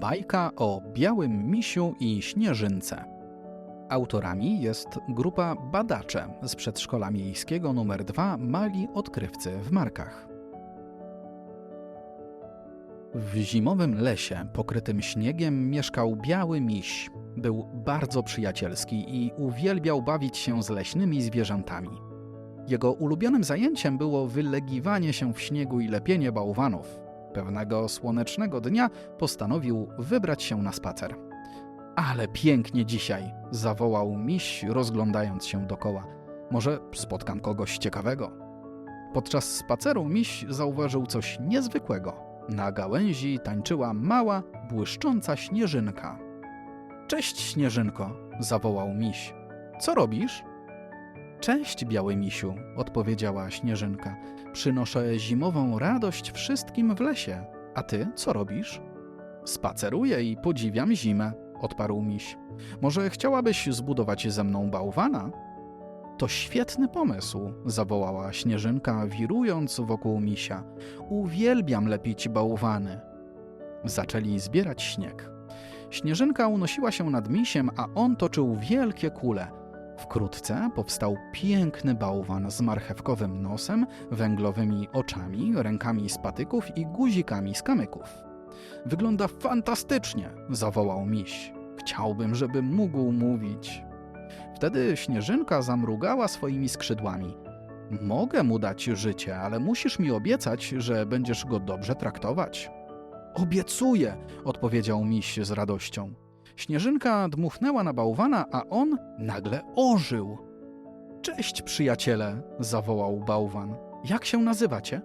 Bajka o białym misiu i śnieżynce. Autorami jest grupa Badacze z przedszkola miejskiego nr 2 Mali Odkrywcy w Markach. W zimowym lesie pokrytym śniegiem mieszkał biały miś. Był bardzo przyjacielski i uwielbiał bawić się z leśnymi zwierzętami. Jego ulubionym zajęciem było wylegiwanie się w śniegu i lepienie bałwanów. Pewnego słonecznego dnia postanowił wybrać się na spacer. Ale pięknie dzisiaj, zawołał miś, rozglądając się dokoła. Może spotkam kogoś ciekawego. Podczas spaceru miś zauważył coś niezwykłego. Na gałęzi tańczyła mała, błyszcząca śnieżynka. Cześć, śnieżynko, zawołał miś. Co robisz? Cześć, biały misiu, odpowiedziała śnieżynka. Przynoszę zimową radość wszystkim w lesie. A ty co robisz? Spaceruję i podziwiam zimę, odparł miś. Może chciałabyś zbudować ze mną bałwana? To świetny pomysł, zawołała śnieżynka, wirując wokół misia. Uwielbiam lepić bałwany. Zaczęli zbierać śnieg. Śnieżynka unosiła się nad misiem, a on toczył wielkie kule. Wkrótce powstał piękny bałwan z marchewkowym nosem, węglowymi oczami, rękami z patyków i guzikami z kamyków. Wygląda fantastycznie, zawołał miś. Chciałbym, żeby mógł mówić. Wtedy śnieżynka zamrugała swoimi skrzydłami. Mogę mu dać życie, ale musisz mi obiecać, że będziesz go dobrze traktować. Obiecuję, odpowiedział miś z radością. Śnieżynka dmuchnęła na bałwana, a on nagle ożył. Cześć, przyjaciele, zawołał bałwan. Jak się nazywacie?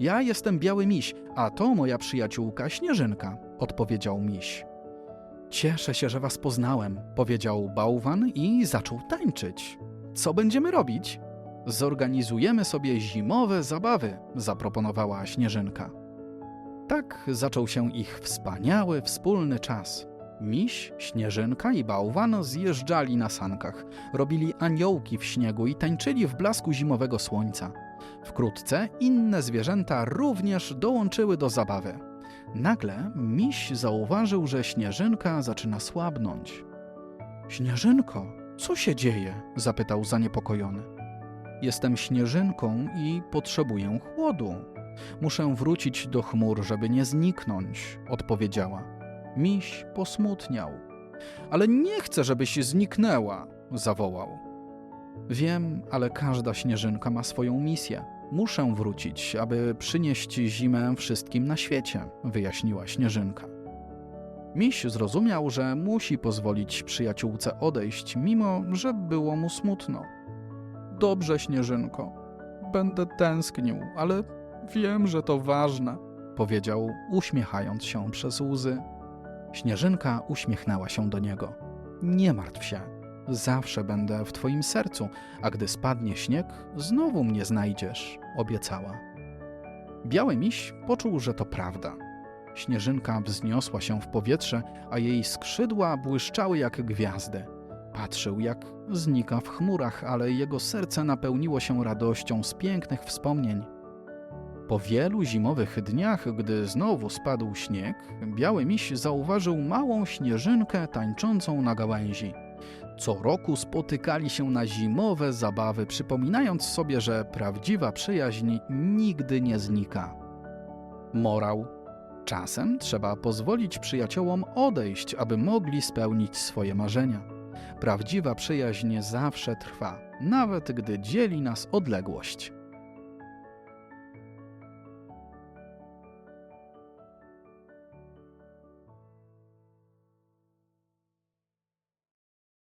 Ja jestem biały miś, a to moja przyjaciółka Śnieżynka, odpowiedział miś. Cieszę się, że was poznałem, powiedział bałwan i zaczął tańczyć. Co będziemy robić? Zorganizujemy sobie zimowe zabawy, zaproponowała Śnieżynka. Tak zaczął się ich wspaniały wspólny czas. Miś, Śnieżynka i bałwan zjeżdżali na sankach, robili aniołki w śniegu i tańczyli w blasku zimowego słońca. Wkrótce inne zwierzęta również dołączyły do zabawy. Nagle miś zauważył, że Śnieżynka zaczyna słabnąć. Śnieżynko, co się dzieje? zapytał zaniepokojony. Jestem Śnieżynką i potrzebuję chłodu. Muszę wrócić do chmur, żeby nie zniknąć, odpowiedziała. Miś posmutniał. Ale nie chcę, żebyś zniknęła, zawołał. Wiem, ale każda śnieżynka ma swoją misję. Muszę wrócić, aby przynieść zimę wszystkim na świecie, wyjaśniła śnieżynka. Miś zrozumiał, że musi pozwolić przyjaciółce odejść, mimo że było mu smutno. Dobrze, śnieżynko. Będę tęsknił, ale wiem, że to ważne, powiedział, uśmiechając się przez łzy. Śnieżynka uśmiechnęła się do niego. Nie martw się, zawsze będę w twoim sercu, a gdy spadnie śnieg, znowu mnie znajdziesz, obiecała. Biały miś poczuł, że to prawda. Śnieżynka wzniosła się w powietrze, a jej skrzydła błyszczały jak gwiazdy. Patrzył, jak znika w chmurach, ale jego serce napełniło się radością z pięknych wspomnień. Po wielu zimowych dniach, gdy znowu spadł śnieg, biały miś zauważył małą śnieżynkę tańczącą na gałęzi. Co roku spotykali się na zimowe zabawy, przypominając sobie, że prawdziwa przyjaźń nigdy nie znika. Morał. Czasem trzeba pozwolić przyjaciołom odejść, aby mogli spełnić swoje marzenia. Prawdziwa przyjaźń zawsze trwa, nawet gdy dzieli nas odległość.